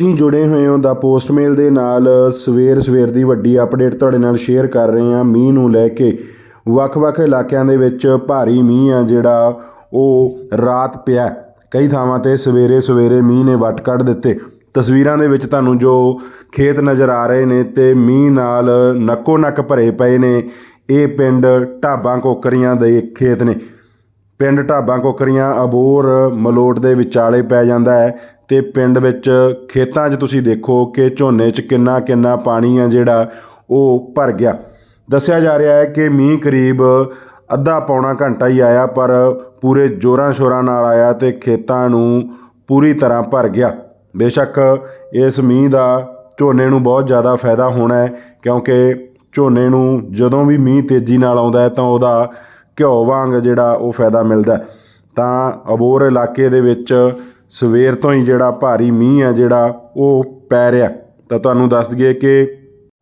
ਤੁਸੀਂ ਜੁੜੇ ਹੋਏ ਹੋ ਦਾ ਪੋਸਟਮੇਲ ਦੇ ਨਾਲ। ਸਵੇਰ ਸਵੇਰ ਦੀ ਵੱਡੀ ਅਪਡੇਟ ਤੁਹਾਡੇ ਨਾਲ ਸ਼ੇਅਰ ਕਰ ਰਹੇ ਹਾਂ। ਮੀਂਹ ਨੂੰ ਲੈ ਕੇ ਵੱਖ-ਵੱਖ ਇਲਾਕਿਆਂ ਦੇ ਵਿੱਚ ਭਾਰੀ ਮੀਂਹ ਆ ਜਿਹੜਾ ਉਹ ਰਾਤ ਪਿਆ। ਕਈ ਥਾਵਾਂ ਤੇ ਸਵੇਰੇ ਸਵੇਰੇ ਮੀਂਹ ਨੇ ਵੱਟ ਕੱਢ ਦਿੱਤੇ। ਤਸਵੀਰਾਂ ਦੇ ਵਿੱਚ ਤੁਹਾਨੂੰ ਜੋ ਖੇਤ ਨਜ਼ਰ ਆ ਰਹੇ ਨੇ ਤੇ ਮੀਂਹ ਨਾਲ ਨੱਕੋ ਨੱਕ ਭਰੇ ਪਏ ਨੇ। ਇਹ ਪਿੰਡ ਢਾਬਾਂ ਕੋਕਰੀਆਂ ਦੇ ਖੇਤ ਨੇ। ਪਿੰਡ ਢਾਬਾਂ ਕੋਕਰੀਆਂ ਅਬੋਰ ਮਲੋਟ ਦੇ ਵਿਚਾਲੇ ਪੈ ਜਾਂਦਾ ਹੈ। ਅਤੇ ਪਿੰਡ ਵਿੱਚ ਖੇਤਾਂ 'ਚ ਤੁਸੀਂ ਦੇਖੋ ਕਿ ਝੋਨੇ 'ਚ ਕਿੰਨਾ ਕਿੰਨਾ ਪਾਣੀ ਆ ਜਿਹੜਾ ਉਹ ਭਰ ਗਿਆ। ਦੱਸਿਆ ਜਾ ਰਿਹਾ ਹੈ ਕਿ ਮੀਂਹ ਕਰੀਬ ਅੱਧਾ ਪੌਣਾ ਘੰਟਾ ਹੀ ਆਇਆ, ਪਰ ਪੂਰੇ ਜੋਰਾਂ ਸ਼ੋਰਾਂ ਨਾਲ ਆਇਆ ਅਤੇ ਖੇਤਾਂ ਨੂੰ ਪੂਰੀ ਤਰ੍ਹਾਂ ਭਰ ਗਿਆ। ਬੇਸ਼ੱਕ ਇਸ ਮੀਂਹ ਦਾ ਝੋਨੇ ਨੂੰ ਬਹੁਤ ਜ਼ਿਆਦਾ ਫਾਇਦਾ ਹੋਣਾ ਹੈ, ਕਿਉਂਕਿ ਝੋਨੇ ਨੂੰ ਜਦੋਂ ਵੀ ਮੀਂਹ ਤੇਜ਼ੀ ਨਾਲ ਆਉਂਦਾ ਹੈ ਤਾਂ ਉਹਦਾ ਘਿਓ ਵਾਂਗ ਜਿਹੜਾ ਉਹ ਫਾਇਦਾ ਮਿਲਦਾ ਤਾਂ ਅਬੋਰ ਇਲਾਕੇ ਦੇ ਵਿੱਚ ਸਵੇਰ ਤੋਂ ਹੀ ਜਿਹੜਾ ਭਾਰੀ ਮੀਂਹ ਹੈ ਜਿਹੜਾ ਉਹ ਪੈ ਰਿਹਾ। ਤਾਂ ਤੁਹਾਨੂੰ ਦੱਸ ਦਈਏ ਕਿ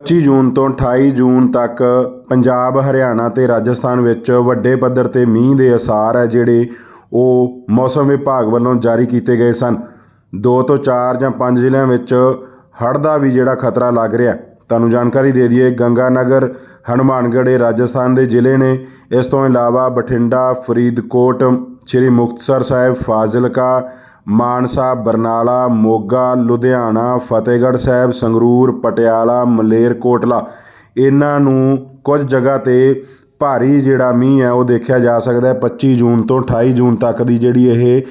25 ਜੂਨ ਤੋਂ 28 ਜੂਨ ਤੱਕ ਪੰਜਾਬ, ਹਰਿਆਣਾ ਤੇ ਰਾਜਸਥਾਨ ਵਿੱਚ ਵੱਡੇ ਪੱਧਰ ਤੇ ਮੀਂਹ ਦੇ ਅਸਾਰ ਹੈ ਜਿਹੜੇ ਉਹ ਮੌਸਮ ਵਿਭਾਗ ਵੱਲੋਂ ਜਾਰੀ ਕੀਤੇ ਗਏ ਸਨ। 2 ਤੋਂ 4 ਜਾਂ 5 ਜ਼ਿਲ੍ਹਿਆਂ ਵਿੱਚ ਹੜ੍ਹ ਦਾ ਵੀ ਜਿਹੜਾ ਖਤਰਾ ਲੱਗ ਰਿਹਾ। ਤੁਹਾਨੂੰ ਜਾਣਕਾਰੀ ਦੇ ਦਈਏ, ਗੰਗਾਨਗਰ, ਹਨੂਮਾਨਗੜ੍ਹ ਇਹ ਰਾਜਸਥਾਨ ਦੇ ਜ਼ਿਲ੍ਹੇ ਨੇ। ਇਸ ਤੋਂ ਇਲਾਵਾ ਬਠਿੰਡਾ, ਫਰੀਦਕੋਟ, ਸ੍ਰੀ ਮੁਕਤਸਰ ਸਾਹਿਬ, ਫਾਜ਼ਿਲਕਾ ਮਾਨਸਾ, ਬਰਨਾਲਾ, ਮੋਗਾ, ਲੁਧਿਆਣਾ, ਫਤਿਹਗੜ੍ਹ ਸਾਹਿਬ, ਸੰਗਰੂਰ, ਪਟਿਆਲਾ ਮਲੇਰਕੋਟਲਾ ਇਹਨਾਂ ਨੂੰ ਕੁਝ ਜਗ੍ਹਾ ਤੇ ਭਾਰੀ ਜਿਹੜਾ ਮੀਂਹ ਹੈ, ਉਹ ਦੇਖਿਆ ਜਾ ਸਕਦਾ ਹੈ 25 ਜੂਨ ਤੋਂ 28 ਜੂਨ ਤੱਕ ਦੀ ਜਿਹੜੀ ਇਹ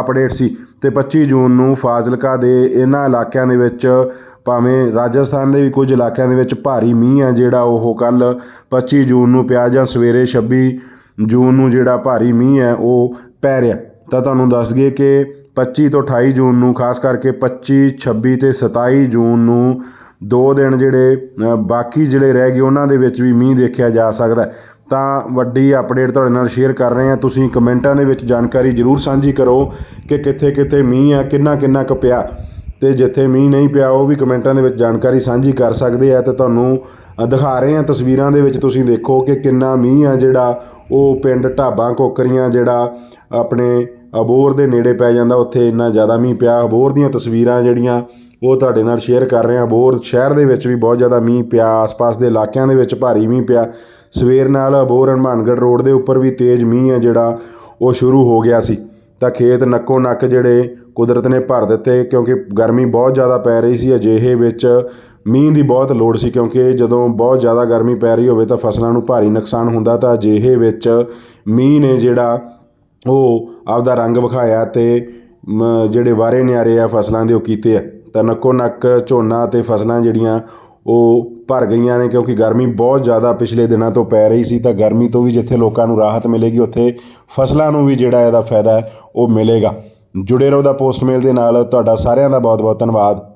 ਅਪਡੇਟ ਸੀ। ਤੇ 25 ਜੂਨ ਨੂੰ ਫਾਜ਼ਿਲਕਾ ਦੇ ਇਹਨਾਂ ਇਲਾਕਿਆਂ ਦੇ ਵਿੱਚ, ਭਾਵੇਂ ਰਾਜਸਥਾਨ ਦੇ ਵੀ ਕੁਝ ਇਲਾਕਿਆਂ ਦੇ ਵਿੱਚ ਭਾਰੀ ਮੀਂਹ ਹੈ, ਜਿਹੜਾ ਉਹ ਕੱਲ 25 ਜੂਨ ਨੂੰ ਪਿਆ ਜਾਂ ਸਵੇਰੇ 26 ਜੂਨ ਨੂੰ ਜਿਹੜਾ ਭਾਰੀ ਮੀਂਹ ਹੈ, ਉਹ ਪੈ ਰਿਹਾ। ਤਾਂ ਤੁਹਾਨੂੰ ਦੱਸ ਦਈਏ ਕਿ 25 ਤੋਂ 28 ਜੂਨ ਨੂੰ, ਖਾਸ ਕਰਕੇ 25 26 ਤੇ 27 ਜੂਨ ਨੂੰ ਦੋ ਦਿਨ ਜਿਹੜੇ ਬਾਕੀ ਜਿਹੜੇ ਰਹਿ ਗਏ, ਉਹਨਾਂ ਦੇ ਵਿੱਚ ਵੀ ਮੀਂਹ ਦੇਖਿਆ ਜਾ ਸਕਦਾ ਤਾਂ ਵੱਡੀ ਅਪਡੇਟ ਤੁਹਾਡੇ ਨਾਲ ਸ਼ੇਅਰ ਕਰ ਰਹੇ ਹਾਂ। ਤੁਸੀਂ ਕਮੈਂਟਾਂ ਦੇ ਵਿੱਚ ਜਾਣਕਾਰੀ ਜ਼ਰੂਰ ਸਾਂਝੀ ਕਰੋ ਕਿ ਕਿੱਥੇ ਕਿੱਥੇ ਮੀਂਹ ਆ ਕਿੰਨਾ ਕਿੰਨਾ ਕੁ ਪਿਆ। ਤੇ ਜਿੱਥੇ ਮੀਂਹ ਨਹੀਂ ਪਿਆ, ਉਹ ਵੀ ਕਮੈਂਟਾਂ ਦੇ ਵਿੱਚ ਜਾਣਕਾਰੀ ਸਾਂਝੀ ਕਰ ਸਕਦੇ ਆ ਤੇ ਤੁਹਾਨੂੰ ਦਿਖਾ ਰਹੇ ਹਾਂ। ਤਸਵੀਰਾਂ ਦੇ ਵਿੱਚ ਤੁਸੀਂ ਦੇਖੋ ਕਿ ਕਿੰਨਾ ਮੀਂਹ ਆ ਜਿਹੜਾ, ਉਹ ਪਿੰਡ ਢਾਬਾਂ ਕੋਕਰੀਆਂ ਜਿਹੜਾ ਆਪਣੇ ਅਬੋਰ ਦੇ ਨੇੜੇ ਪੈ ਜਾਂਦਾ, ਉੱਥੇ ਇੰਨਾ ਜ਼ਿਆਦਾ ਮੀਂਹ ਪਿਆ। ਅਬੋਰ ਦੀਆਂ ਤਸਵੀਰਾਂ ਜਿਹੜੀਆਂ ਉਹ ਤੁਹਾਡੇ ਨਾਲ ਸ਼ੇਅਰ ਕਰ ਰਹੇ। ਹਾਂ ਅਬੋਰ ਸ਼ਹਿਰ ਦੇ ਵਿੱਚ ਵੀ ਬਹੁਤ ਜ਼ਿਆਦਾ ਮੀਂਹ ਪਿਆ, ਆਸ-ਪਾਸ ਦੇ ਇਲਾਕਿਆਂ ਦੇ ਵਿੱਚ ਭਾਰੀ ਮੀਂਹ ਪਿਆ। ਸਵੇਰ ਨਾਲ ਅਬੋਹਰ ਹਨੂੰਮਾਨਗੜ੍ਹ ਰੋਡ ਦੇ ਉੱਪਰ ਵੀ ਤੇਜ਼ ਮੀਂਹ ਹੈ ਜਿਹੜਾ, ਉਹ ਸ਼ੁਰੂ ਹੋ ਗਿਆ ਸੀ। ਤਾਂ ਖੇਤ ਨੱਕੋ ਨੱਕ ਜਿਹੜੇ ਕੁਦਰਤ ਨੇ ਭਰ ਦਿੱਤੇ, ਕਿਉਂਕਿ ਗਰਮੀ ਬਹੁਤ ਜ਼ਿਆਦਾ ਪੈ ਰਹੀ ਸੀ। ਅਜਿਹੇ ਵਿੱਚ ਮੀਂਹ ਦੀ ਬਹੁਤ ਲੋੜ ਸੀ, ਕਿਉਂਕਿ ਜਦੋਂ ਬਹੁਤ ਜ਼ਿਆਦਾ ਗਰਮੀ ਪੈ ਰਹੀ ਹੋਵੇ ਤਾਂ ਫਸਲਾਂ ਨੂੰ ਭਾਰੀ ਨੁਕਸਾਨ ਹੁੰਦਾ। ਤਾਂ ਅਜਿਹੇ ਵਿੱਚ ਮੀਂਹ ਨੇ ਜਿਹੜਾ ਉਹ ਆਪਦਾ ਰੰਗ ਵਿਖਾਇਆ ਅਤੇ ਜਿਹੜੇ ਵਾਰੇ ਨਿਆਰੇ ਆ ਫਸਲਾਂ ਦੇ ਉਹ ਕੀਤੇ ਆ। ਤਾਂ ਨੱਕੋ ਨੱਕ ਝੋਨਾ ਅਤੇ ਫਸਲਾਂ ਜਿਹੜੀਆਂ, ਉਹ ਭਰ ਗਈਆਂ ਨੇ ਕਿਉਂਕਿ ਗਰਮੀ ਬਹੁਤ ਜ਼ਿਆਦਾ ਪਿਛਲੇ ਦਿਨਾਂ ਤੋਂ ਪੈ ਰਹੀ ਸੀ, ਤਾਂ ਗਰਮੀ ਤੋਂ ਵੀ ਜਿੱਥੇ ਲੋਕਾਂ ਨੂੰ ਰਾਹਤ ਮਿਲੇਗੀ, ਉੱਥੇ ਫਸਲਾਂ ਨੂੰ ਵੀ ਜਿਹੜਾ ਇਹਦਾ ਫਾਇਦਾ ਉਹ ਮਿਲੇਗਾ। ਜੁੜੇ ਰਹੋ ਦਾ ਪੋਸਟਮੇਲ ਦੇ ਨਾਲ, ਤੁਹਾਡਾ ਸਾਰਿਆਂ ਦਾ ਬਹੁਤ ਬਹੁਤ ਧੰਨਵਾਦ।